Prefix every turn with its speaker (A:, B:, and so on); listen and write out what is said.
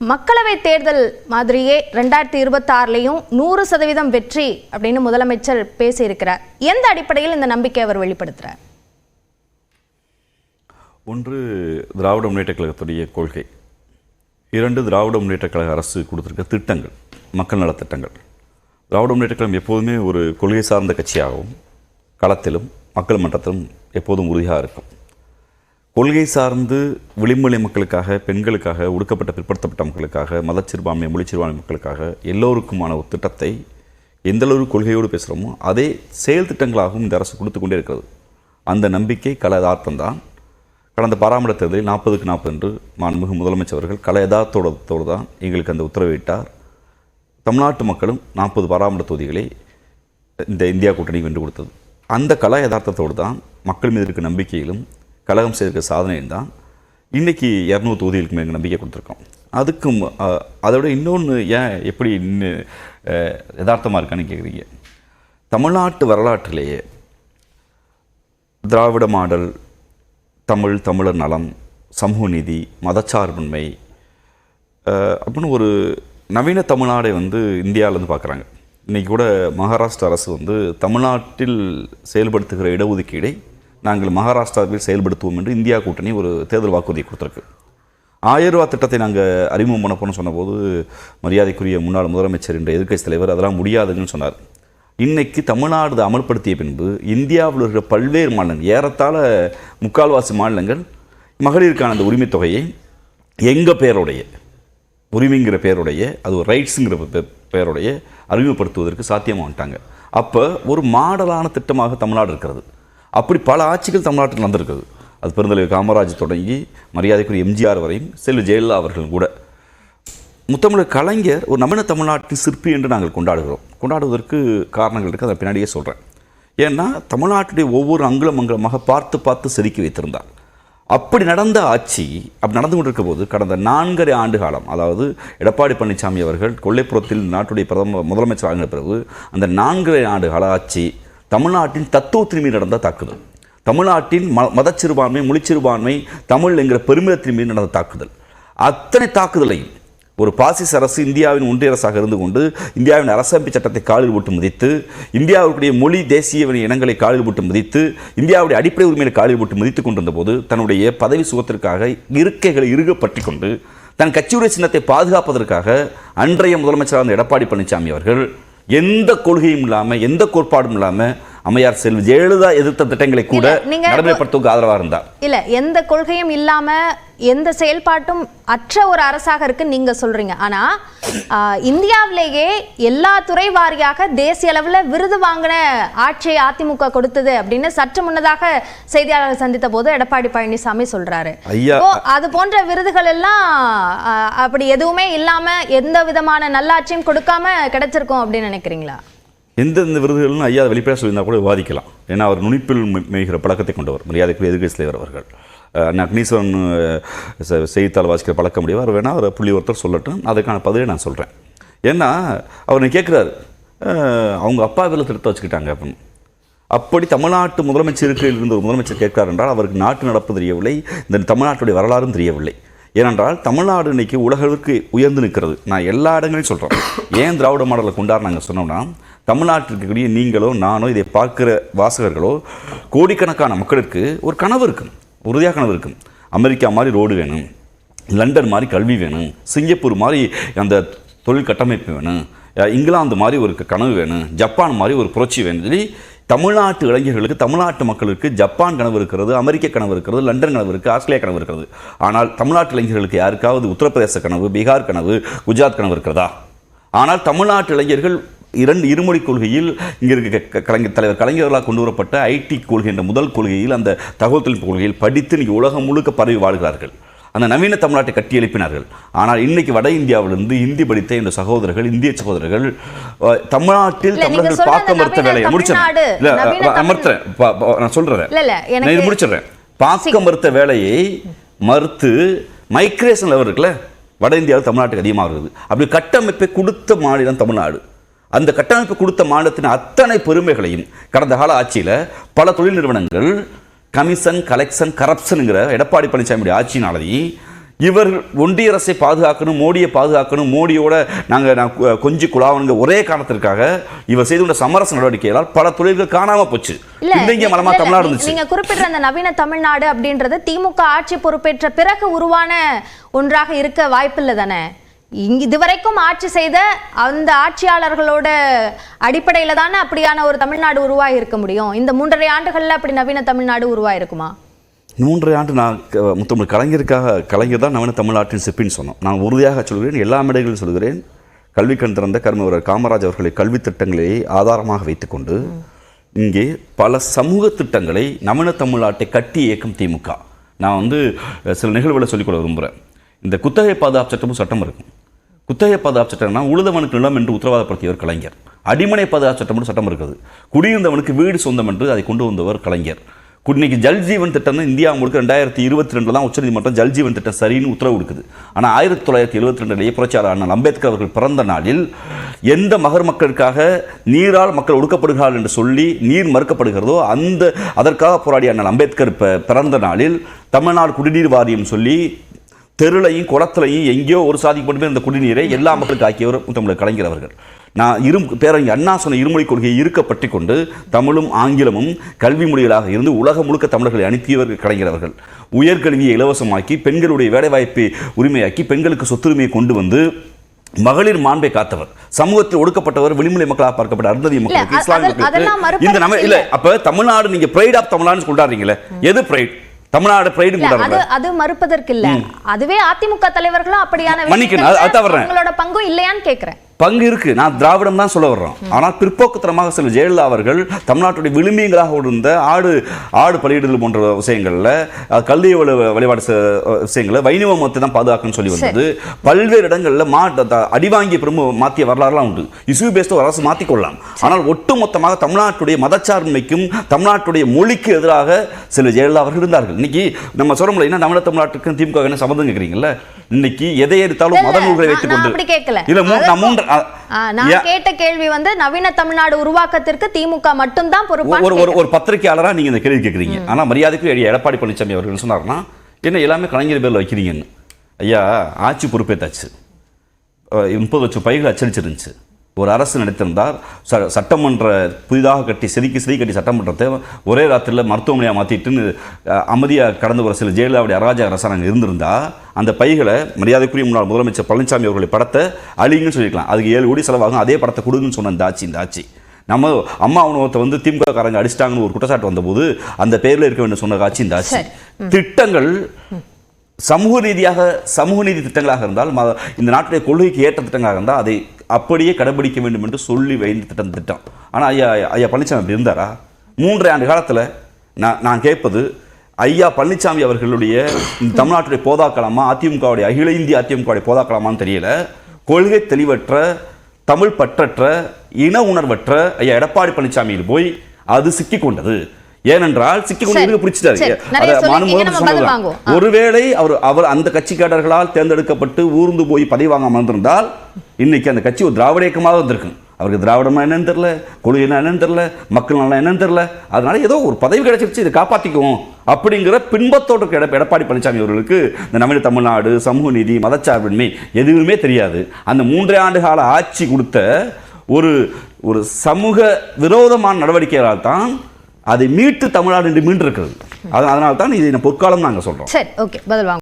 A: மக்களவை தேர்தல் மாதிரியே ரெண்டாயிரத்தி இருபத்தாறுலையும் நூறு சதவீதம் வெற்றி அப்படின்னு முதலமைச்சர் பேசியிருக்கிறார். எந்த அடிப்படையில் இந்த நம்பிக்கை அவர் வெளிப்படுத்துகிறார்
B: ஒன்று திராவிட முன்னேற்ற கழகத்துடைய கொள்கை. இரண்டு திராவிட முன்னேற்ற கழக அரசு கொடுத்துருக்க திட்டங்கள் மக்கள் நலத்திட்டங்கள் திராவிட முன்னேற்ற கழகம் எப்போதுமே ஒரு கொள்கை சார்ந்த கட்சியாகவும் களத்திலும் மக்கள் மன்றத்திலும் எப்போதும் உறுதியாக இருக்கும். கொள்கை சார்ந்து விளிம்புநிலை மக்களுக்காக பெண்களுக்காக ஒடுக்கப்பட்ட பிற்படுத்தப்பட்ட மக்களுக்காக மதச்சிறுபான்மை மொழிச்சிறுபான்மை மக்களுக்காக எல்லோருக்குமான ஒரு திட்டத்தை எந்த அளவு கொள்கையோடு பேசுகிறோமோ அதே செயல் திட்டங்களாகவும் இந்த அரசு கொடுத்து கொண்டே இருக்கிறது. அந்த நம்பிக்கை கல யதார்த்தம்தான் கடந்த பாராமட தேர்தலில் நாற்பதுக்கு நாற்பது என்று மாண்புமிகு முதலமைச்சர் அவர்கள் கல யதார்த்தோடு தான் எங்களுக்கு அந்த உத்தரவிட்டார். தமிழ்நாட்டு மக்களும் நாற்பது பாராமட தொகுதிகளை இந்த இந்தியா கூட்டணி வென்று கொடுத்தது. அந்த கல யதார்த்தத்தோடு தான் மக்கள் மீது இருக்க நம்பிக்கையிலும் கழகம் செய்திருக்க சாதனையும் தான். இன்றைக்கி இரநூறு தொகுதிகளுக்கு மேலே நம்பிக்கை கொடுத்துருக்கோம். அதுக்கும் அதோட அதை விட இன்னொன்று ஏன் எப்படி இன்னும் யதார்த்தமாக இருக்கான்னு கேட்குறீங்க தமிழ்நாட்டு வரலாற்றிலேயே திராவிட மாடல் தமிழ் தமிழர் நலம் சமூக நீதி மதச்சார்பின்மை அப்படின்னு ஒரு நவீன தமிழ்நாடை வந்து இந்தியாவிலேருந்து பார்க்குறாங்க. இன்றைக்கி கூட மகாராஷ்டிரா அரசு வந்து தமிழ்நாட்டில் செயல்படுத்துகிற இடஒதுக்கீடை நாங்கள் மகாராஷ்டிராவில் செயல்படுத்துவோம் என்று இந்தியா கூட்டணி ஒரு தேர்தல் வாக்குறுதி கொடுத்துருக்கு. ஆயிரம் ரூபா திட்டத்தை நாங்கள் அறிமுகம் பண்ண போனோம்னு சொன்னபோது மரியாதைக்குரிய முன்னாள் முதலமைச்சர் என்ற எதிர்க்கட்சி தலைவர் அதெல்லாம் முடியாதுன்னு சொன்னார். இன்றைக்கு தமிழ்நாடு அமல்படுத்திய பின்பு இந்தியாவில் இருக்கிற பல்வேறு மாநிலங்கள் ஏறத்தாழ முக்கால்வாசி மாநிலங்கள் மகளிருக்கான அந்த உரிமைத் தொகையை எங்கள் பேருடைய உரிமைங்கிற பேருடைய அது ஒரு ரைட்ஸுங்கிற பே- பெயருடைய அறிமுகப்படுத்துவதற்கு சாத்தியமாக வந்துட்டாங்க அப்போ ஒரு மாடலான திட்டமாக தமிழ்நாடு இருக்கிறது. அப்படி பல ஆட்சிகள் தமிழ்நாட்டில் நடந்திருக்குது அது பெருந்தலைவர் காமராஜ் தொடங்கி மரியாதைக்குரிய எம்ஜிஆர் வரையும் செல்வி ஜெயலலிதா அவர்கள் கூட. முத்தமிழர் கலைஞர் ஒரு நவீன தமிழ்நாட்டின் சிற்பி என்று நாங்கள் கொண்டாடுகிறோம். கொண்டாடுவதற்கு காரணங்கள் இருக்குது அதை பின்னாடியே சொல்கிறேன் ஏன்னா தமிழ்நாட்டுடைய ஒவ்வொரு அங்குலம் அங்குலமாக பார்த்து பார்த்து செதுக்கி வைத்திருந்தார். அப்படி நடந்த ஆட்சி அப்படி நடந்து கொண்டிருக்க போது கடந்த நான்கரை ஆண்டு காலம் அதாவது எடப்பாடி பழனிசாமி அவர்கள் கொல்லைப்புறத்தில் நாட்டுடைய பிரதம முதலமைச்சர் ஆகின பிறகு அந்த நான்கரை ஆண்டு கால ஆட்சி தமிழ்நாட்டின் தத்துவத்தின் மீது நடந்த தாக்குதல். தமிழ்நாட்டின் ம மதச்சிறுபான்மை மொழிச்சிறுபான்மை தமிழ் என்கிற பெருமிதத்தின் மீது நடந்த தாக்குதல். அத்தனை தாக்குதலையும் ஒரு பாசிச அரசு இந்தியாவின் ஒன்றிய அரசாக இருந்து கொண்டு இந்தியாவின் அரசமைப்பு சட்டத்தை காலில் போட்டு மிதித்து இந்தியாவுடைய மொழி தேசிய இனங்களை காலில் போட்டு முதித்து இந்தியாவுடைய அடிப்படை உரிமையை காலில் போட்டு முதித்து கொண்டிருந்த போது தன்னுடைய பதவி சுகத்திற்காக இருக்கைகளை இறுக கொண்டு தன் கட்சியுடைய சின்னத்தை பாதுகாப்பதற்காக அன்றைய முதலமைச்சராக இருந்த எடப்பாடி பழனிசாமி அவர்கள் எந்த கொள்கையும் இல்லாமல் எந்த கோட்பாடும் இல்லாமல் அம்மையார் செல்வி ஜெயலலிதா எதிர்த்த திட்டங்களை கூட நடைமுறைப்படுத்துவதற்கு ஆதரவாக இருந்தார்.
A: இல்ல எந்த கொள்கையும் இல்லாம எந்த செயல்பாட்டும் அற்ற ஒரு அரசாக இருக்கு நீங்க சொல்றீங்க. ஆனா இந்தியாவிலேயே எல்லா துறை வாரியாக தேசிய அளவுல விருது வாங்கின ஆட்சியை அதிமுக கொடுத்தது அப்படின்னு சற்று முன்னதாக செய்தியாளர்கள் சந்தித்த போது எடப்பாடி பழனிசாமி சொல்றாரு. அது போன்ற விருதுகள் எல்லாம் அப்படி எதுவுமே இல்லாம எந்த விதமான நல்லாட்சியும் கொடுக்காம கிடைச்சிருக்கும் அப்படின்னு நினைக்கிறீங்களா?
B: எந்தெந்த விருதுகள்னு ஐயா வெளிப்படையாக சொல்லியிருந்தா கூட விவாதிக்கலாம். ஏன்னா அவர் நுனிப்பில் மெ- மேய்கிற பழக்கத்தை கொண்டவர் மரியாதைக்குரிய எதிர்கட்சி தலைவர் அவர்கள் அக்னீஸ்வரன் செ- செய்தித்தாள் வாசிக்கிற பழக்கம் முடியவர் வேணால் அவர் புள்ளி ஒருத்தர் சொல்லட்டும். அதுக்கான பதிலை நான் சொல்கிறேன் ஏன்னா அவர் நீ கேட்குறாரு அவங்க அப்பா வேலை திருத்த வச்சுக்கிட்டாங்க அப்படின்னு. அப்படி தமிழ்நாட்டு முதலமைச்சருக்கு இருந்த ஒரு முதலமைச்சர் கேட்கிறார் என்றால் அவருக்கு நாட்டு நடப்பு தெரியவில்லை. இந்த தமிழ்நாட்டுடைய வரலாறும் தெரியவில்லை. ஏனென்றால் தமிழ்நாடு இன்னைக்கு உலகளுக்கு உயர்ந்து நிற்கிறது. நான் எல்லா இடங்களையும் சொல்கிறேன் ஏன் திராவிட மாடலை கொண்டாடுறாங்க நாங்கள் சொன்னோம்னா தமிழ்நாட்டில் இருக்கக்கூடிய நீங்களோ நானோ இதை பார்க்குற வாசகர்களோ கோடிக்கணக்கான மக்களுக்கு ஒரு கனவு இருக்கும் உறுதியாக கனவு இருக்கும். அமெரிக்கா மாதிரி ரோடு வேணும் லண்டன் மாதிரி கல்வி வேணும் சிங்கப்பூர் மாதிரி அந்த தொழில் கட்டமைப்பு வேணும் இங்கிலாந்து மாதிரி ஒரு கனவு வேணும் ஜப்பான் மாதிரி ஒரு புரட்சி வேணும் சொல்லி தமிழ்நாட்டு இளைஞர்களுக்கு தமிழ்நாட்டு மக்களுக்கு ஜப்பான் கனவு இருக்கிறது அமெரிக்க கனவு இருக்கிறது லண்டன் கனவு இருக்குது ஆஸ்திரேலியா கனவு இருக்கிறது. ஆனால் தமிழ்நாட்டு இளைஞர்களுக்கு யாருக்காவது உத்தரப்பிரதேச கனவு பீகார் கனவு குஜராத் கனவு இருக்கிறதா? ஆனால் தமிழ்நாட்டு இளைஞர்கள் இரண்டு இருமொழி கொள்கையில் இங்கே இருக்க கலைஞர் தலைவர் கலைஞர்களால் கொண்டு வரப்பட்ட ஐடி கொள்கை என்ற முதல் கொள்கையில் அந்த தகவல் தொழில்நுட்ப கொள்கையில் படித்து இன்னைக்கு உலகம் முழுக்க பரவி வாழ்கிறார்கள். அந்த நவீன தமிழ்நாட்டை கட்டி எழுப்பினார்கள். ஆனால் இன்னைக்கு வட இந்தியாவிலிருந்து ஹிந்தி படித்த இந்த சகோதரர்கள் இந்திய சகோதரர்கள் தமிழ்நாட்டில் தமிழர்கள் பார்க்க மறுத்த வேலையை முடிச்சிடறேன். இல்ல நான் சொல்றேன். முடிச்சிடுறேன். பார்க்க மறுத்த வேலையை மறுத்து மைக்ரேஷன் லெவல் இருக்குல்ல? வட இந்தியாவில் தமிழ்நாட்டுக்கு அதிகமாக இருக்குது. அப்படி கட்டமைப்பை கொடுத்த மாநிலம் தமிழ்நாடு. அந்த கட்டமைப்பு கொடுத்த மாநிலத்தின் அத்தனை பெருமைகளையும் கடந்த கால ஆட்சியில் பல தொழில் நிறுவனங்கள் கமிஷன் கலெக்ஷன் கரப்ஷனுங்கிற எடப்பாடி பழனிசாமியுடைய ஆட்சியினாலேயும் இவர் ஒன்றிய அரசை பாதுகாக்கணும் மோடியை பாதுகாக்கணும் மோடியோட நாங்கள் நான் கொஞ்சி குழாவணுங்க ஒரே காரணத்திற்காக இவர் செய்து கொண்ட சமரச நடவடிக்கைகளால் பல தொழில்கள் காணாம போச்சு.
A: இல்ல,
B: மலமா தமிழ்நாடு இருந்துச்சு.
A: நீங்க குறிப்பிட்ட அந்த நவீன தமிழ்நாடு அப்படின்றது திமுக ஆட்சி பொறுப்பேற்ற பிறகு உருவான ஒன்றாக இருக்க வாய்ப்பில்லை தானே? இங்க இதுவரைக்கும் ஆட்சி செய்த அந்த ஆட்சியாளர்களோட அடிப்படையில தானே அப்படியான ஒரு தமிழ்நாடு உருவாகி இருக்க முடியும்? இந்த மூன்றரை ஆண்டுகளில் அப்படி நவீன தமிழ்நாடு உருவாயிருக்குமா?
B: மூன்றரை ஆண்டு நான் முத்தமிழ் கலைஞருக்காக கலைஞர் தான் நவீன தமிழ்நாட்டின் சிப்பின்னு சொன்னோம். நான் உறுதியாக சொல்கிறேன் எல்லா மேடைகளிலும் சொல்கிறேன். கல்வி கண் திறந்த கர்மவரர் காமராஜ் அவர்களை கல்வி திட்டங்களை ஆதாரமாக வைத்துக்கொண்டு இங்கே பல சமூக திட்டங்களை நவீன தமிழ்நாட்டை கட்டி இயக்கும் திமுக. நான் வந்து சில நிகழ்வுகளை சொல்லிக்கொள்ள விரும்புகிறேன் இந்த குத்தகை பாதுகாப்பு சட்டமும் சட்டம் இருக்கும். குத்தகை பாதுகாப்பு சட்டம்னா உழுதவனுக்கு நிலம் என்று உத்தரவாதப்படுத்தியவர் கலைஞர். அடிமனை பாதுகாப்பு சட்டம் என்று சட்டம் இருக்குது. குடியிருந்தவனுக்கு வீடு சொந்தம் என்று அதை கொண்டு வந்தவர் கலைஞர். கு- இன்னைக்கு திட்டம்னு திட்டம் இந்தியா முழுக்க ரெண்டாயிரத்தி இருபத்தி ரெண்டில் தான் உச்சநீதிமன்றம் ஜல்ஜீவன் திட்டம் சரின்னு உத்தரவு கொடுக்குது. ஆனால் ஆயிரத்தி தொள்ளாயிரத்தி எழுபத்தி ரெண்டுலேயே புரட்சியாளர் அண்ணல் அம்பேத்கர் அவர்கள் பிறந்த நாளில் எந்த மகர் மக்களுக்காக நீரால் மக்கள் ஒடுக்கப்படுகிறார்கள் என்று சொல்லி நீர் மறுக்கப்படுகிறதோ அந்த அதற்காக போராடிய அண்ணல் அம்பேத்கர் பிறந்த நாளில் தமிழ்நாடு குடிநீர் வாரியம் சொல்லி தெருளையும் குளத்துலையும் எங்கேயோ ஒரு சாதிக்கு மட்டுமே இந்த குடிநீரை எல்லா மக்களுக்கு ஆக்கியவர் தமிழர் கலைஞர் அவர்கள். நான் இரும் பேரறிஞர் அண்ணா சொன்ன இருமொழி கொள்கையை இருக்க பற்றி கொண்டு தமிழும் ஆங்கிலமும் கல்வி மொழிகளாக இருந்து உலகம் முழுக்க தமிழர்களை அனுப்பியவர் கலைஞர் அவர்கள். உயர்கல்வியை இலவசமாக்கி பெண்களுடைய வேலைவாய்ப்பை உரிமையாக்கி பெண்களுக்கு சொத்துரிமையை கொண்டு வந்து மகளிர் மாண்பை காத்தவர். சமூகத்தில் ஒடுக்கப்பட்டவர் விளிம்புலை மக்களாக பார்க்கப்பட்ட அருந்ததி மக்களுக்கு இஸ்லாமிய மக்களுக்கு இந்த நம்ம இல்ல அப்ப தமிழ்நாடு நீங்க பிரைட் ஆஃப் தமிழ்நாடு கொண்டாடுறீங்களே எது பிரைட் தமிழ்நாடு பிரைடு
A: இல்ல, அது அது மறுப்பதற்கு இல்ல அதுவே அதிமுக தலைவர்களும் அப்படியான
B: மன்னிக்கணும், அது- தவறுறேன்.
A: அவங்களோட பங்கும் இல்லையான்னு கேக்குறேன்.
B: பங்கு இருக்கு. நான் திராவிடம் தான் சொல்ல வர்றோம். ஆனால் பிற்போக்குத்தனமாக சில ஜெயலலிதா அவர்கள் தமிழ்நாட்டுடைய விளிம்பியங்களாக இருந்த ஆடு ஆடு பலியிடுதல் போன்ற விஷயங்கள்ல கல்வி வழி- வழிபாடு விஷயங்களை வைணவ மதத்தை தான் பாதுகாக்கணும்னு சொல்லி வந்தது. பல்வேறு இடங்கள்ல மா அடிவாங்கிய பெரும் மாத்திய வரலாறுலாம் உண்டு. இஸ்யூ பேஸ்ட் ஒரு அரசு மாற்றிக்கொள்ளலாம் ஆனால் ஒட்டுமொத்தமாக தமிழ்நாட்டுடைய மதச்சார்பின்மைக்கும் தமிழ்நாட்டுடைய மொழிக்கு எதிராக சில ஜெயலலிதா அவர்கள் இருந்தார்கள். இன்னைக்கு நம்ம சொல்ல முடியல தமிழ தமிழ்நாட்டுக்கும் திமுக என்ன சம்மந்தம் கேட்குறீங்க இன்னைக்கு எதை எடுத்தாலும் மத நூல்களை வைத்துக் கொண்டு. இல்ல மூன்று
A: நான்? கேட்ட கேள்வி வந்து நவீன தமிழ்நாடு உருவாக்கத்திற்கு திமுக மட்டும்தான் பொறுப்பான்னு
B: ஒரு ஒரு
A: கேட்டேன்.
B: ஒரு பத்திரிகையாளரா நீங்க இந்த கேள்வி கேட்குறீங்க ஆனா மரியாதைக்கு எடப்பாடி பழனிசாமி அவர்கள் என்ன சொன்னாருன்னா என்ன எல்லாமே கலைஞர் பேர்ல வைக்கிறீங்கன்னு ஐயா ஆட்சி பொறுப்பேற்றாச்சு முப்பது லட்சம் பைகள் அச்சடிச்சிருந்துச்சு ஒரு அரசு நடத்திருந்தார் ச- சட்டமன்ற புதிதாக கட்டி செதுக்கி செதுக்கி கட்டி சட்டமன்றத்தை ஒரே ராத்திரியில் மருத்துவமனையாக மாற்றிட்டுன்னு அமைதியாக கடந்து வர சில ஜெயலலிதாவுடைய அராஜக அரசாங்கம் இருந்திருந்தா அந்த பைகளை மரியாதைக்குரிய முன்னாள் முதலமைச்சர் பழனிசாமி அவர்களுடைய படத்தை அழிங்கன்னு சொல்லிக்கலாம் அதுக்கு ஏழு கோடி செலவாகும் அதே படத்தை கொடுங்கன்னு சொன்ன இந்த ஆட்சி இந்த ஆட்சி. நம்ம அம்மா உணவத்தை வந்து திமுக காரங்க அடிச்சிட்டாங்கன்னு ஒரு குற்றச்சாட்டு வந்தபோது அந்த பேர்ல இருக்க வேண்டும் சொன்ன ஆட்சி இந்த ஆட்சி. திட்டங்கள் சமூக ரீதியாக சமூக நீதி திட்டங்களாக இருந்தால் இந்த நாட்டுடைய கொள்கைக்கு ஏற்ற திட்டங்களாக இருந்தால் அதை அப்படியே கடைபிடிக்க வேண்டும் என்று சொல்லி வைத்து திட்டம் திட்டம் ஆனால் ஐயா ஐயா பழனிசாமி அப்படி இருந்தாரா? மூன்றரை ஆண்டு காலத்தில் நான் நான் கேட்பது ஐயா பழனிசாமி அவர்களுடைய தமிழ்நாட்டுடைய போதாக்கலாமா அதிமுகவுடைய அகில இந்திய அதிமுகவுடைய போதாக்கலாமான்னு தெரியல. கொள்கை தெளிவற்ற தமிழ் பற்றற்ற இன உணர்வற்ற ஐயா எடப்பாடி பழனிசாமியில் போய் அது சிக்கிக் கொண்டது. ஏனென்றால் சிக்கிக் கொண்டு
A: சரி,
B: இருக்க பிடிச்சிட்டாரு. ஒருவேளை அவர் அவர் அந்த கட்சிக்காரர்களால் தேர்ந்தெடுக்கப்பட்டு ஊர்ந்து போய் பதவி வாங்காம இருந்திருந்தால் இன்னைக்கு அந்த கட்சி ஒரு திராவிட இயக்கமாக இருந்திருக்கும். அவருக்கு திராவிடமா என்னன்னு தெரியல கொள்கைனா என்னன்னு தெரியல மக்கள் நல்லா என்னன்னு தெரியல. அதனால ஏதோ ஒரு பதவி கிடைச்சிருச்சு இதை காப்பாத்திக்குவோம் அப்படிங்கிற பின்பத்தோடு இருக்க எடப்~ எடப்பாடி பழனிசாமி அவர்களுக்கு இந்த நவீன தமிழ்நாடு சமூக நீதி மதச்சார்பின்மை எதுவுமே தெரியாது. அந்த மூன்றே ஆண்டு கால ஆட்சி கொடுத்த ஒரு ஒரு சமூக விரோதமான நடவடிக்கைகளால் தான் அதை மீட்டு தமிழ்நாடு என்று மீண்டிருக்கிறது. அதனால தான் இதை பொற்காலம் நாங்கள் சொல்றோம்.
A: சரி ஓகே பதில் வாங்க.